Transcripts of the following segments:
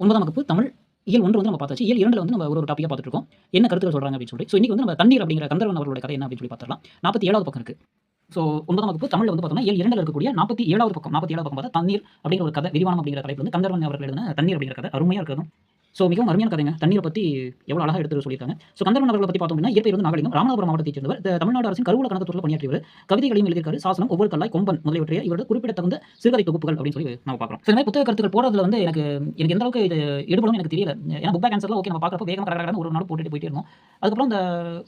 ஒன்பதாம் வகுப்பு தமிழ். இயல் ஒன்று வந்து நம்ம பார்த்தாச்சு. இயல் இரண்டு வந்து நம்ம ஒரு ஒரு டாப்பிக்காக பார்த்துட்டு இருக்கோம் என்ன கருத்துக்கள் சொல்றாங்க அப்படின்னு சொல்லி ஸோ இன்னைக்கு வந்து நம்ம தண்ணீர் அப்படிங்கிற கந்தர்வன் அவர்களுடைய கதை என்ன அப்படின்னு சொல்லி பார்த்துடலாம். நாற்பத்தி ஏழாவது பக்கம் இருக்கு. ஸோ ஒன்பதாம் வகுப்பு தமிழ் வந்து பார்த்தோம்னா இயல் இரண்டில் இருக்கக்கூடிய நாற்பத்தி ஏழாவது பக்கம். நாற்பத்தி ஏழாவது பக்கம் பார்த்தா தண்ணீர் அப்படிங்கிற ஒரு கதை விரிவானம் அப்படிங்கிற தலைப்பு வந்து கந்தர்வன் அவர்கள் எழுதின தண்ணீர் அப்படிங்கிற கதை. அருமையாக இருக்கிறதும் ஸோ மிகவும் அருமையான கதைங்க. தண்ணீரை பற்றி எவ்வளோ அழகாக எடுத்து சொல்லியிருக்காங்க. ஸோ கந்தர்வன் அவர்களை பற்றி பார்த்தோம் அப்படின்னா இயற்கை வந்து நாகலிங்கம் ராமநாதபுரம் மாவட்டத்தைச் சேர்ந்தவர். தமிழ்நாடு அரசின் கருவூல கணக்கத்துறையில் பணியாற்றியவர். கவிதைகளையும் எழுதியிருக்காரு. சாசனம் ஒவ்வொரு கல்லாய் கொம்பன் முதலியவற்றைய இவரது குறிப்பிடத்தகுந்த சிறுகதை தொகுப்புகள் அப்படின்னு சொல்லி நம்ம பார்க்குறோம். சில மாதிரி புத்தக கருத்துக்கள் போடுறதுல வந்து எனக்கு எனக்கு எந்த அளவுக்கு இது ஈடுபடும் எனக்கு தெரியல. ஏன்னா புக் பேக் ஆன்சர்லாம் ஓகே நம்ம பார்க்குறப்ப வேகமாக கரெக்டாக ஒரு நாள் போட்டுட்டு போயிட்டே இருந்தோம். அதுக்கப்புறம் அந்த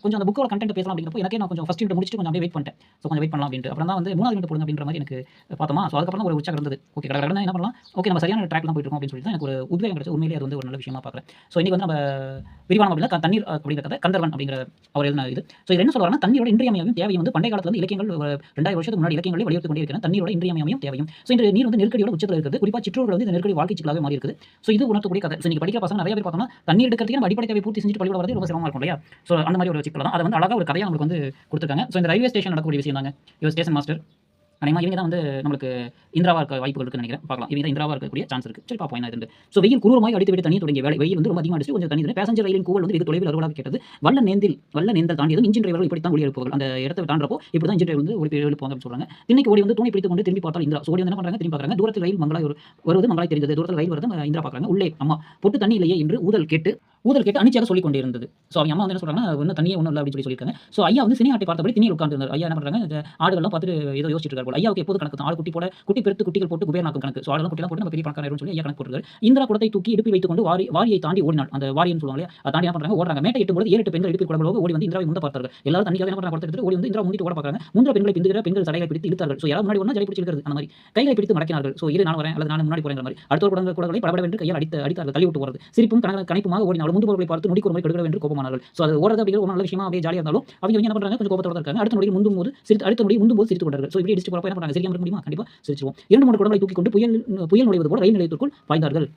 கொஞ்சம் அந்த புக்கோட கண்டென்ட் பேசலாம் அப்படிங்கிறப்போ எனக்கே நான் கொஞ்சம் ஃபஸ்ட் யூனிட் முடிச்சுட்டு கொஞ்சம் அப்படியே வெயிட் பண்ணிட்டேன். ஸோ கொஞ்சம் வெயிட் பண்ணலாம் அப்படின்ட்டு. அப்புறம் தான் வந்து மூணாவது யூனிட் போடுங்க அப்படின்ற மாதிரி எனக்கு பார்த்தோமா. ஸோ அதுக்கப்புறம் ஒரு உற்சாகம் இருந்தது. ஓகே கடற்கரை என்ன பண்ணலாம்? ஓகே நம்ம சரியான ட்ராக்லாம் போயிட்டு இருக்கோம் அப்படின்னு சொல்லி தான் எனக்கு ஒரு உத்வேகம் கிடைச்சது. உண்மையிலேயே அது வந்து ஒரு நல்ல விஷயம். பார்க்குறேன். ஸோ இன்னைக்கு வந்து நம்ம விரிவானம் அப்படின்னா தண்ணீர் அப்படிங்கிற கதை கந்தர்வன் அப்படிங்கிற அவர் எழுதின இது. ஸோ இது என்ன சொல்றாருன்னா தண்ணீரோட இன்றியமையும் தேவையும் வந்து பண்டைய காலத்தில் வந்து இலக்கியங்கள் ரெண்டாயிரம் வருஷத்துக்கு முன்னாடி இலக்கியங்களை வலியுறுத்தி கொண்டே இருக்கிற தண்ணீரோட இன்றியமையும் தேவையும். ஸோ இன்று நீர் வந்து நெருக்கடியோட உச்சத்தில் இருக்குது. குறிப்பாக சிற்றூர்கள் வந்து இந்த நெருக்கடி வாழ்க்கை சிக்கலாக மாறி இருக்குது ஸோ இது உணர்த்தக்கூடிய கதை. ஸோ நீங்கள் படிக்கிற பசங்க நிறைய பேர் பார்த்தோம்னா தண்ணீர் எடுக்கிறதுக்கு நம்ம அடிப்படை தேவை பூர்த்தி செஞ்சுட்டு பள்ளியோட வரது ரொம்ப சிரமமாக இருக்கும் இல்லையா? ஸோ அந்த மாதிரி ஒரு சிக்கல் தான். அதை வந்து அழகாக ஒரு கதையாக நம்மளுக்கு வந்து கொடுத்துருக்காங்க. ஸோ இந்த ரயில்வே ஸ்டேஷன் நடக்கக்கூடிய விஷயம் தாங்க. இவர் ஸ்டேஷன் மாஸ்டர். அதேமாதிரி இவங்க தான் வந்து நம்மளுக்கு இந்திராவாக இருக்க வாய்ப்புகள் இருக்குன்னு நினைக்கிறேன். பார்க்கலாம். இவங்க தான் இந்திராவாக இருக்கக்கூடிய சான்ஸ் இருக்கு. சரி பார்ப்போம் என்ன இருந்து ஸோ வெயில் குரூரமாய் அடித்து விட்டு தண்ணி தொடங்கிய வேலை வெயில் வந்து ரொம்ப அதிகமாக அடிச்சு கொஞ்சம் தண்ணி. பேசஞ்சர் ரயிலின் கூவல் வந்து இது தொலைவில் அறுவலாக கேட்டது. வல்ல நேந்தில் வல்ல நேந்தல் தாண்டியதும் இன்ஜின் டிரைவர்கள் இப்படி தான் ஒளி எழுப்புவார்கள். அந்த இடத்தை தாண்டப்போ இப்படி தான் இன்ஜின் டிரைவர் வந்து ஒளி எழுப்புவாங்க சொல்றாங்க. இன்னைக்கு ஓடி வந்து தூணி பிடித்து கொண்டு திரும்பி பார்த்தால் இந்திரா. ஓடி என்ன பண்ணுறாங்க திரும்பி பார்க்குறாங்க. தூரத்தில் ரயில் மங்களாய் வருவது மங்களாய் தெரிஞ்சது தூரத்தில் ரயில் வருது இந்திரா பார்க்குறாங்க. உள்ளே அம்மா பொட்டு தண்ணி இல்லையே என்று ஊதல் கேட்டு ஊதல் கேட்டு அனிச்சாக சொல்லிக் கொண்டே ஸோ அவங்க அம்மா வந்து என்ன சொல்றாங்க ஒன்றும் தண்ணியே ஒன்றும் இல்லை அப்படின்னு சொல்லி சொல்லியிருக்காங்க. ஸோ ஐயா வந்து சினியாட்டை பார்த்தபடி திணியில் உட்காந்துருந்தார் ஐயா என்ன பண்ணுறாங்க இந்த ஆடுகள்லாம் பார்த்துட்டு ஏதோ யோசிச்சுட்டு இருக்காரு ஐயாவுக்கு எப்போது கணக்கு? ஆடு குட்டி போட குட்டி பெருத்து குட்டிகள் போட்டு குபேரனாக்கும் கணக்கு. ஸோ ஆடெல்லாம் குட்டிலாம் போட்டு நம்ம பெரிய பணக்காரர் சொல்லி ஐயா கணக்கு போட்டுருக்காரு. இந்திரா குடத்தை தூக்கி இடுப்பி வைத்துக்கொண்டு வாரி வாரியை தாண்டி ஓடினாள் அந்த வாரியன்னு சொல்லுவாங்க அதை தாண்டி என்ன பண்ணுறாங்க ஓடுறாங்க. மேட்டை எட்டும் போது ஏழு எட்டு பெண்கள் இடுப்பில் குடம்பளவு ஓடி வந்து இந்திராவை முந்த பார்த்தார்கள். எல்லாரும் தண்ணிக்காக என்ன பண்றாங்க குடத்தை எடுத்து ஓடி வந்து இந்திரா முந்திட்டு ஓட பார்க்கறாங்க. முந்திர பெண்களை பிந்துகிற பெண்கள் சடைகளை பிடித்து இழுத்தார்கள். ஸோ யாராவது முன்னாடி ஒன்றா ஜடை பிடிச்சிருக்கிறது அந்த மாதிரி. கைகளை பிடித்து மடக்கினார்கள். ஸோ இரு நான் வரேன் அல்லது நான் முன்னாடி போகிறேன் மாதிரி. அடுத்த ஒரு குடங்கள் குடங்களை படபடவென்று கையால் அடித்து அடித்தார்கள் தள்ளி விட்டு போகிறது சிரிப்பும் கண கணிப்புமாக ஓடினாலும் முந்து பொருளை பார்த்து நொடிக்கு ஒரு முறை கெடுக்கிற என்று கோபமானார்கள். ஸோ அது ஓடுறது அப்படிங்கிற ஒரு நல்ல விஷயமா அப்படியே ஜாலியாக இருந்தாலும் அவங்க என்ன பண்றாங்க? கொஞ்சம் கோபத்தோட இருக்காங்க. அடுத்த நொடியில் முந்தும் போது சிரித்து அடுத்த நொடி முந்தும் போது சிரித்து கொண்டார்கள். ஸோ இப்படி அடிச்சு போறப்ப என்ன பண்றாங்க? சிரிக்காம இருக்க முடியுமா? கண்டிப்பா சிரிச்சிருவோம். இரண்டு மூணு குடங்களை தூக்கி கொண்டு புயல் புயல் நுழைவது போல ரயில் நிலையத்திற்குள் பாய்ந்தார்கள்.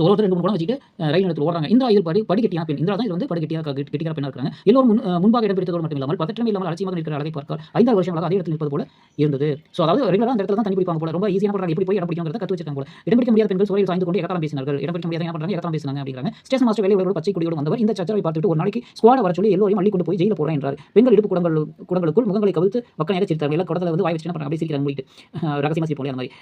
ஸோ ஒருத்தர் ரெண்டு மூணு படம் வச்சுட்டு ரயில் நிலையத்தில் ஓடுறாங்க. இந்த இதில் படி படிக்கட்டியான பெண். இந்திரா தான் இது வந்து படிக்கட்டியாக கெட்டிக்கிற பெண்ணாக இருக்காங்க. எல்லோரும் முன் முன்பாக இடம் பிடித்ததோடு மட்டும் இல்லாமல் பதற்றமே இல்லாமல் அலட்சியமாக இருக்கிற அழகை பார்த்தால் ஐந்தாவது வருஷங்களாக அதே இடத்தில் நிற்பது போல இருந்தது. ஸோ அதாவது ரெகுலராக அந்த இடத்துல தான் தண்ணி பிடிப்பாங்க போல. ரொம்ப ஈஸியான பண்றாங்க எப்படி போய் இடம் பிடிக்கிறத கற்று வச்சிருக்காங்க போல. இடம் பிடிக்க முடியாத பெண்கள் சோழில் சாய்ந்து கொண்டு இடத்தரம் பேசினார்கள். இடம் பிடிக்க முடியாத என்ன பண்ணுறாங்க இடத்தரம் பேசினாங்க அப்படிங்கிறாங்க. ஸ்டேஷன் மாஸ்டர் வேலை உறவோடு பச்சை குடியோடு வந்தவர் இந்த சச்சரவை பார்த்துட்டு ஒரு நாளைக்கு ஸ்குவாட வர சொல்லி எல்லோரையும் அள்ளி கொண்டு போய் ஜெயில போகிறேன் என்றார். பெண்கள் இடுப்பு குடங்கள் குடங்களுக்குள் முகங்களை கவிழ்த்து வக்கனையாக சிரித்தார்கள் எல்லாம் குடத்தில் வந்து வாய் வச்சு என்ன பண்ணுறாங்க அப்படியே சிரிக்கிறாங்க. மூடிட்டு அஹ், சிரிப்போம் அந்த மாதிரி.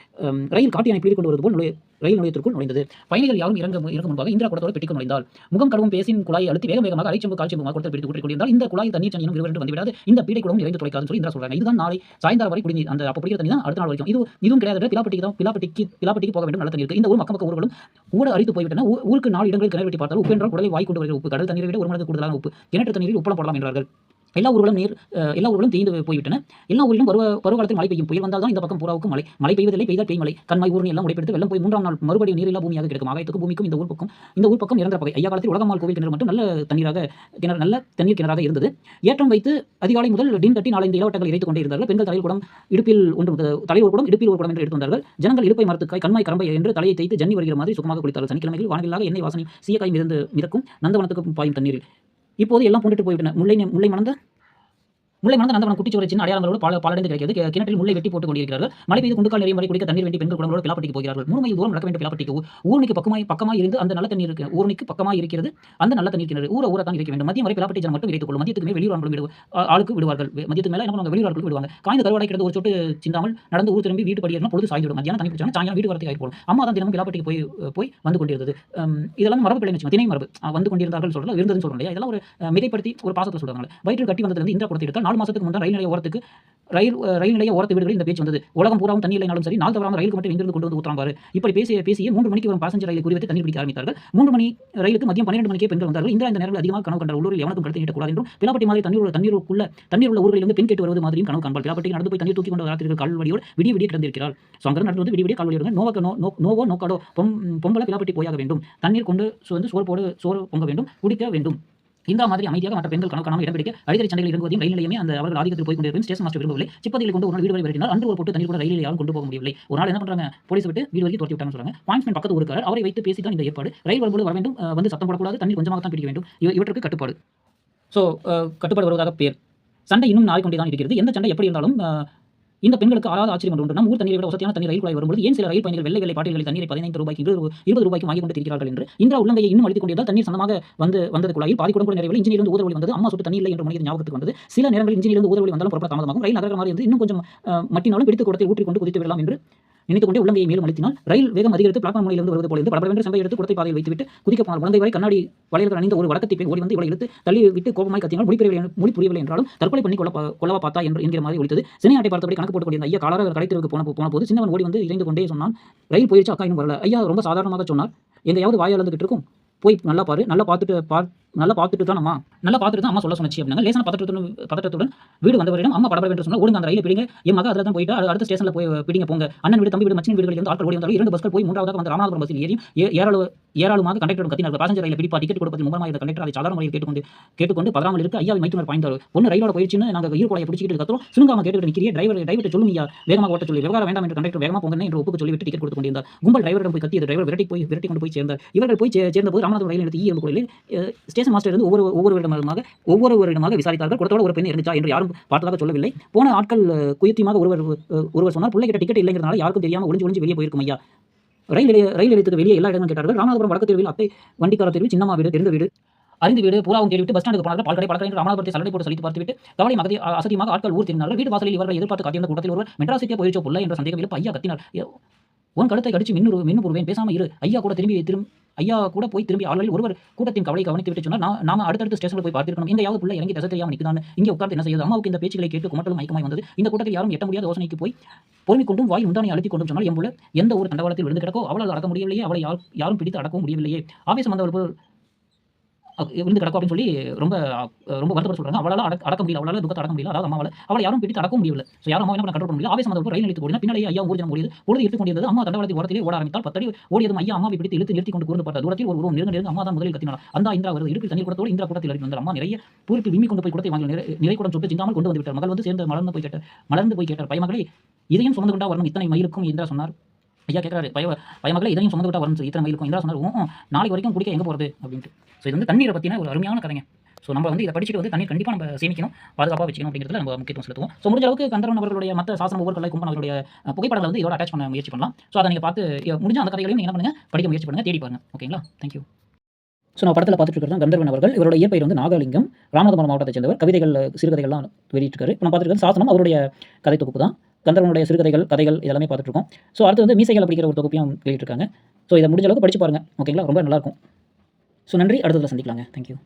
ரயில் காட்டி அனுப்பி கொண்டு வருவது போல் ரயில் நிலையத்திற்குள் நுழைந்தது. பயணிகள் யாரும் இறங்க இறங்க முன்பாக இந்திரா குடத்தோடு பெட்டிக்கு நுழைந்தால் முகம் கழுவும் பேசின் குழாயை அழுத்தி வேக வேகமாக அரைச்சம்பு கால்ச்சம்புமாக கொடுத்து பிடித்து கூட்டிக் கொண்டிருந்தால் இந்த குழாய் தண்ணீர் சனியும் இருவரென்று வந்துவிடாது. இந்த பீடை குளம் நிறைந்து தொலைக்காதுன்னு சொல்லி இந்திரா சொல்றாங்க. இதுதான் நாளை சாயந்தரம் வரை குடிநீர் அந்த அப்போ குடிக்கிற தண்ணி தான் அடுத்த நாள் வரைக்கும். இது இதுவும் கிடையாது. பிலாப்பட்டிக்கு தான் பிலாப்பட்டிக்கு பிலாப்பட்டிக்கு போக வேண்டும் நல்ல தண்ணி இருக்கு. இந்த ஊர் மக்க ஊர்களும் ஊட அரித்து போய்விட்டன. ஊருக்கு நாலு இடங்களில் கிணறு வெட்டி பார்த்தால் உப்பு என்றால் உடலை வாய் கொண்டு வருகிற உப்பு கடல் தண்ணீரை விட ஒரு மனது கூடுதலான உப்பு. கிணற்று தண்ணீரில் உப்பளம் போடலாம் என்றார்கள். எல்லா ஊர்களும் நீர் எல்லா ஊர்களும் தேய்ந்து போய்விட்டன. எல்லா ஊரிலும் பருவ பருவகாலத்தில் மழை பெய்யும் புயல் வந்தால் தான் இந்த பக்கம் பூராவுக்கும் மழை. மழை பெய்வதில்லை பெய்தால் பெய்யும் மழை கண்மாய் ஊரில் எல்லாம் உடைப்பெடுத்து வெள்ளம் போய் மூன்றாம் நாள் மறுபடியும் நீரில்லா பூமியாக கிடைக்கும். ஆகாயத்துக்கும் பூமிக்கும் இந்த ஊர் பக்கம் இந்த ஊர் பக்கம் நிரந்தர பகை. ஐயா காலத்தில் உலகமால் கோவில் கிணறு மட்டும் நல்ல தண்ணீராக கிணறு நல்ல தண்ணீர் கிணறாக இருந்தது. ஏற்றம் வைத்து அதிகாலை முதல் டீன் தட்டி இந்த இளவட்டங்கள் இறைத்துக் கொண்டே இருந்தார்கள் பெண்கள் தலையில் குடம் இடுப்பில் ஒன்று முதல் தலையில் ஒரு குடம் இடுப்பில் ஒரு குடம் என்று எடுத்து வந்தார்கள் ஜனங்கள் இடுப்பை மரத்துக்காய் கண்மாய் கரம்பை என்று தலையை தேய்த்து ஜன்னி வருகிற மாதிரி சுகமாக குளித்தார்கள். சனிக்கிழமையில் வானவில்லாக எண்ணெய் வாசனை சீயக்காய் மிதந்து மிதக்கும். நந்தவனத்துக்கு பாயும் தண்ணீரில் இப்போது எல்லாம் பூண்டுட்டு போய்விட்டன. முல்லை முல்லை மணந்த முல்லை மணந்த நந்தவனம் குட்டிச்சோரை சின்ன அடையாளங்களோடு பால பாலடைந்து கிடைக்கிறது. கிணற்றில் முல்லை வெட்டி போட்டுக் கொண்டிருக்கிறார்கள். மழை பெய்து குண்டுக்கால் நிறைய முறை குடிக்க தண்ணீர் வேண்டி பெண்கள் குடங்களோடு பிளாப்பட்டிக்கு போகிறார்கள். மூணு மைல் தூரம் நடக்க வேண்டிய பிளாப்பட்டிக்கு ஊ- பக்கமாய் பக்கமாக இருந்து அந்த நல்ல தண்ணீர் இருக்கு. ஊருணிக்கு பக்கமாக இருக்கிறது. அந்த நல்ல தண்ணீர் கிணறு. ஊர ஊர தான் இருக்க வேண்டும். மதியம் வரை பிளாப்பட்டி ஜனம் மட்டும் இறைத்துக் கொள்ளும். மதியத்துக்கு மேல் வெளியூர் ஆண்களும் விடு ஆளுக்கு விடுவார்கள். மதியத்துக்கு மேல என்ன பண்ணுவாங்க? வெளியூர் ஆட்களுக்கு விடுவாங்க. காய்ந்த கருவாடை கிடந்து ஒரு சொட்டு சிந்தாமல் நடந்து ஊர் திரும்பி வீட்டு படியேறினா பொழுது சாய்ந்துவிடும். மத்தியானம் தண்ணி பிடிச்சாங்க சாயங்காலம் வீடு வரத்துக்கு ஆகிப்போம் அம்மா தான் தினமும் பிளாப்பட்டிக்கு போய் போய் வந்து கொண்டிருந்தது. இதெல்லாம் மரபு பிள்ளை வச்சுக்கோங்க. திணை மரபு. வந்து கொண்டிருந்தார்கள் சொல்றல இருந்ததுன்னு சொல்றோம் இல்லையா? இதெல்லாம் ஒரு மிகைப்படுத்தி ஒரு பாசத்தை சொல்றாங்க வயிற்றில் கட்டி வந்ததுலேருந்து இந்த கொடுத்து எடுத்தால் நாலு மாசத்துக்கு முன்னாடி ரயில் நிலைய ஓரத்துக்கு ரயில் ரயில் நிலைய ஓரத்து வீடுகளில் இந்த பேச்சு வந்தது. உலகம் பூராவும் தண்ணி இல்லைனாலும் சரி நாள் தவறாமல் ரயிலுக்கு மட்டும் எங்கிருந்து கொண்டு வந்து ஊற்றாங்க இப்படி பேசிய பேசிய மூன்று மணிக்கு வரும் பாசஞ்சர் ரயில் குறித்து தண்ணீர் பிடிக்க ஆரம்பித்தார்கள். மூன்று மணி ரயிலுக்கு மதியம் பன்னிரண்டு மணிக்கே பெண்கள் வந்தார்கள். இந்த இந்த நேரத்தில் அதிகமாக கனவு கண்ட உள்ளூரில் எவனுக்கும் கடத்தி நீட்டக்கூடாது என்றும் பிலாப்பட்டி மாதிரி தண்ணீர் உள்ள தண்ணீருக்குள்ள தண்ணீர் உள்ள ஊர்களில் இருந்து பெண் கேட்டு வருவது மாதிரியும் கனவு காண்பாள் பிலாப்பட்டி நடந்து போய் தண்ணீர் தூக்கி கொண்டு ராத்திரிகள் கால் வழியோடு விடிய விடிய கிடந்திருக்கிறார். ஸோ அங்கே நடந்து வந்து விடிய விடிய கால் நோவக்க நோ நோவோ நோக்காடோ பொம் பொம்பளை பிலாப்பட்டி போயாக வேண்டும். தண்ணீர் கொண்டு வந்து சோறு போடு சோறு பொங்க வேண்டும் குடிக்க வேண்டும். இந்த மாதிரி அமைதியாக மற்ற பெண்கள் கனவு காணாமல் இடம் பிடிக்க அடிக்கடி சண்டைகள் இறங்குவதையும் ரயில் நிலையமே அந்த அவர்கள் ஆதிக்கத்தில் போய் கொண்டிருக்கும் ஸ்டேஷன் மாஸ்டர் விரும்பவில்லை. சிப்பதிகளை கொண்டு ஒரு வீடு வரை விரட்டினார் அன்று ஒரு போட்டு தண்ணீர் கூட ரயிலில் யாரும் கொண்டு போக முடியவில்லை. ஒரு நாள் என்ன பண்றாங்க? போலீஸ் விட்டு வீடு வரைக்கும் தோட்டி விட்டாங்க சொல்றாங்க. பாயிண்ட்ஸ்மேன் பக்கத்து ஒருக்காரர் அவரை வைத்து பேசி தான் இந்த ஏற்பாடு. ரயில் வரும்போது வர வேண்டும். வந்து சத்தம் போடக்கூடாது. தண்ணீர் கொஞ்சமாக தான் பிடிக்க வேண்டும். இவற்றுக்கு கட்டுப்பாடு. ஸோ கட்டுப்பாடு வருவதாக பேர். சண்டை இன்னும் நாய்க்கொண்டே தான் இருக்கிறது. எந்த சண்டை எப்படி இருந்தாலும் இந்த பெண்களுக்கு ஆறாவது ஆச்சரியம் ஒன்று நம் ஊர் தண்ணீரை விட வசதியான தண்ணீர் ரயில் குழாய் வரும்போது ஏன் சில ரயில் பயணிகள் வெள்ளை வெள்ளை பாட்டில்களில் தண்ணீரை பதினைந்து ரூபாய்க்கு இருபது இருபது ரூபாய்க்கு வாங்கி கொண்டு இருக்கிறார்கள் என்று இந்திரா உள்ளங்கையை இன்னும் அழித்துக் கொண்டிருந்தால் தண்ணீர் சந்தமாக வந்து வந்தது குழாயில் பாதி குடம் கூட நிறைய இன்ஜினியர் இருந்து ஊதல் வந்தது. அம்மா சுட்டு தண்ணீர் இல்லை என்று மனித ஞாபகத்துக்கு வந்தது. சில நேரங்களில் இன்ஜினியர் இருந்து ஊதல் வந்தாலும் புறப்பட தாமதமாகும். ரயில் நகரமாக இருந்து இன்னும் கொஞ்சம் மட்டினாலும் பிடித்து கூடத்தில் ஊற்றிக்கொண்டு குதித்து விடலாம் என்று நினைத்துக் கொண்டே உள்ளங்கையை மேலும் அழுத்தினால் ரயில் வேகம் அதிகரித்து பிளாட்ஃபார்ம் முனையிலிருந்து வருவது போலிருந்து படபடவென்று சம்பை எடுத்து குடத்தை பாதையில் வைத்துவிட்டு குதிக்க போனால் முழங்கை வரை கண்ணாடி வளையல்கள் அணிந்த ஒரு வழக்கத்தை போய் ஓடி வந்து இவளை எடுத்து தள்ளி விட்டு கோபமாய் கத்தினால் மொழி புரியவில்லை மொழி புரியவில்லை என்றாலும் தற்கொலை பண்ணி கொள்ள கொள்ளவா பார்த்தா என்று என்கிற மாதிரி ஒழித்தது சினையாட்டை பார்த்தபடி கணக்கு போட்டு கொண்டிருந்த ஐயா காலார கடைத்திற்கு போன போன போது சின்னவன் ஓடி வந்து இறைந்து கொண்டே சொன்னான் ரயில் போயிடுச்சு அக்கா இன்னும் வரல. ஐயா ரொம்ப சாதாரணமாக சொன்னார் எங்கேயாவது வாயாளர்ந்துகிட்டு இருக்கும். போய் நல்லா பாரு. நல்லா பார்த்துட்டு பார்த்து நல்லா பார்த்துட்டு தான் அம்மா நல்லா பார்த்துட்டு தான் அம்மா சொல்ல சொன்னச்சு அப்படின்னா லேசான பதற்றத்துடன் பதற்றத்துடன் வீடு வந்தவரிடம் அம்மா படபட என்று சொன்னால் ஓடுங்க அந்த ரயில் பிடிங்க. என் மக அதில் தான் போயிட்டு அடுத்த ஸ்டேஷனில் போய் பிடிங்க போங்க. அண்ணன் வீடு தம்பி வீடு மச்சின் வீடுகளில் இருந்து ஆட்கள் ஓடி வந்தாலும் இரண்டு பஸ்கள் போய் மூன்றாவதாக வந்து ராமநாதபுரம் பஸ்ஸில் ஏறி ஏ- ஏராளமாக கண்டக்டரும் கத்தினார் பாசஞ்சர் ரயில் பிடிப்பா டிக்கெட் கொடுப்பதில் முகமாக இருந்த கண்டக்டர் அதை சாதாரண முறையில் கேட்டுக்கொண்டு கேட்டுக்கொண்டு பதறாமல் இருக்கு ஐயா மைத்துனர் பாய்ந்தார். ஒன்று ரயிலோட போயிடுச்சுன்னு நாங்கள் ஈர்க்கொலையை பிடிச்சிக்கிட்டு கத்துறோம் சுருங்காம கேட்டுக்கிட்டு நிற்கிறே டிரைவர் டிரைவர் சொல்லும் ஐயா வேகமாக ஓட்ட சொல்லி. விவகாரம் வேண்டாம் என்று கண்டக்டர் வேகமாக போங்க என்று ஒப்புக்கு சொல்லிவிட்டு டிக்கெட் கொடுத்து கொண்டிருந்தார். கும்பல் டிரைவரிடம் போய் கத்தியது. டிரைவர் விரட்டி போய் விரட்டி கொண்டு போய் சேர்ந்தார். இவர்கள் போய் சே- சேர்ந்தபோது ராமநாதபுரம் ரயில் நிறுத்தி ஈ கோயிலில் ஸ்டேஷன் ஸ்டேஷன் மாஸ்டர் இருந்து ஒவ்வொரு ஒவ்வொருவரிடமாக ஒவ்வொருவரிடமாக விசாரித்தார்கள். கூடத்தோட ஒரு பெண் இருந்துச்சா என்று யாரும் பார்த்ததாக சொல்லவில்லை. போன ஆட்கள் குயத்தியமாக ஒருவர் ஒருவர் சொன்னார் பிள்ளை கிட்ட டிக்கெட் இல்லைங்கிறதுனால யாருக்கும் தெரியாமல் ஒளிஞ்சு ஒளிஞ்சு வெளியே போயிருக்கும் ஐயா. ரயில் நிலைய ரயில் நிலையத்துக்கு வெளியே எல்லா இடங்களும் கேட்டார்கள். ராமநாதபுரம் வடக்கு தெருவில் அத்தை வண்டிக்கார தெருவில் சின்னம்மா வீடு தெரிந்த வீடு அறிந்து வீடு பூராவும் தேடிவிட்டு பஸ் ஸ்டாண்டுக்கு போனார்கள். பால்கடை பழக்கடை என்று ராமநாதபுரத்தை சலடை போட்டு சலித்து பார்த்துவிட்டு கவலை மகதி அசதியமாக ஆட்கள் ஊர் திரும்பினார்கள். வீடு வாசலில் இவர்கள் எதிர்பார்த்து காத்திருந்த கூட்டத்தில் ஒருவர் மெட்ராசிக்கே போயிடுச்சோ புள்ள? என்ற சந்தேகம் இல்லை ஐயா கத்தினார். உன் கழுத்தை கடிச்சு மின்னு மின்னு போடுவேன் பேசாமல் இரு. ஐயா கூட திரும்பி திரும்ப ஐயா கூட போய் திரும்பி ஆள்களில் ஒருவர் கூட்டத்தின் கவலை கவனித்து விட்டு சொன்னால் நான் நாம அடுத்தடுத்த ஸ்டேஷனில் போய் பார்த்திருக்கணும். எங்கேயாவது புள்ள இறங்கி தசை தெரியாமல் நிற்கிறான் இங்கே உட்கார்ந்து என்ன செய்யுது? அம்மாவுக்கு இந்த பேச்சுகளை கேட்டு குமட்டலும் மயக்கமாய் வந்தது. இந்த கூட்டத்தில் யாரும் எட்ட முடியாத யோசனைக்கு போய் பொறுமை கொண்டும் வாய் உண்டானை அழுத்தி கொண்டும் சொன்னால் எம்புல எந்த ஒரு தண்டவாளத்தில் விழுந்து கிடக்கோ அவளால் அடக்க முடியவில்லையே அவளை யார் யாரும் பிடித்து அடக்கவும் முடியவில்லையே. ஆவேசம் வந்தவர்கள் இருந்து கிடக்கும் அப்படின்னு சொல்லி ரொம்ப ரொம்ப வருத்தப்பட சொல்றாங்க. அவளால் அடக்க அடக்க முடியல. அவளால் துக்கத்தை அடக்க முடியல. அதாவது அம்மாவால் அவளை யாரும் பிடித்து அடக்க முடியல ஸோ யாரும் அம்மா என்ன பண்ண கண்ட்ரோல் பண்ண முடியல. ஆவேசம் வந்தவர் ரயில் நிலையத்துக்கு ஓடினா பின்னாலே ஐயா ஊர்ஜனம் ஓடியது. பொழுது எடுத்துக் கொண்டிருந்தது. அம்மா தண்டவாளத்தை ஓரத்திலே ஓட ஆரம்பித்தால் பத்தடி ஓடியதும் ஐயா அம்மாவை பிடித்து இழுத்து நிறுத்தி கொண்டு கூர்ந்து பார்த்த தூரத்தில் ஒரு உருவம் நெருங்க நெருங்க அம்மா தான் முதலில் கத்தினாள் அந்த இந்திரா வருது இடுப்பில் தண்ணீர் கூடத்தோடு இந்திரா கூடத்தில் இறங்கி வந்தார். அம்மா நிறைய பூரிப்பில் விம்மி கொண்டு போய் கூடத்தை வாங்கி நிறை நிறை கூடம் சுட்டு சிந்தாமல் கொண்டு வந்து விட்டார். மகள் வந்து சேர்ந்து மலர்ந்து போய் கேட்டார். மலர்ந்து போய் கேட்டார். பயமகளை இதையும் சுமந்து கொண்டா வரணும். இத்தனை மயிலுக்கும் இந்திரா சொன்னார். ஐயா கேட்குறாரு பய பயமகளே இதையும் சுமந்து விட்டா வரும் இத்தனை மயிலுக்கும் இந்திரா சொன்னார். நாளைக்கு வரைக்கும் குடிக்க எங்கே போகிறது அப்படின்ட்டு. ஸோ இது வந்து தண்ணீரை பற்றின ஒரு அருமையான கதைங்க. ஸோ நம்ம வந்து இதை படிச்சுட்டு வந்து தண்ணீர் கண்டிப்பாக நம்ம சேமிக்கணும். பாதுகாப்பாக வச்சுக்கணும் அப்படிங்கிறதுல நம்ம முக்கியத்துவம் செலுத்துவோம். ஸோ முடிஞ்ச அளவுக்கு கந்தரவன் அவர்களுடைய மற்ற சாசன ஒவ்வொரு கலை கும்பன் அவருடைய அஹ், புகைப்படங்களை வந்து இதோட அட்டாச் பண்ண முயற்சி பண்ணலாம். ஸோ அதை நீங்கள் பார்த்து முடிஞ்ச அந்த கதைகளையும் நீங்கள் என்ன பண்ணுங்க? படிக்க முயற்சி பண்ணுங்க. தேடி பாருங்கள் ஓகேங்களா தேங்க்யூ ஸோ நான் படத்தில் பார்த்துட்டு இருக்கிறது கந்தர்வன் அவர்கள். இவரோட இயற்பெயர் வந்து நாகலிங்கம். ராமநாதபுரம் மாவட்டத்தை சேர்ந்தவர். கவிதைகள் சிறுகதைகள்லாம் வெளியிட்டிருக்காரு. இப்போ நான் பார்த்துருக்கேன் சாசனம். அவருடைய கதை தொகுப்பு தான். கந்தர்வனுடைய சிறுகதைகள் கதைகள் இதெல்லாமே பார்த்துட்டு இருக்கோம் ஸோ அடுத்து வந்து மீசைகள் அப்படிங்கிற ஒரு தொகுப்பையும் வெளியிட்டிருக்காங்க. ஸோ இதை முடிஞ்ச அளவுக்கு படிச்சு பாருங்க. ஓகேங்களா ரொம்ப நல்லாயிருக்கும் ஸோ நன்றி. அடுத்ததில் சந்திக்கலாங்க. தேங்க்யூ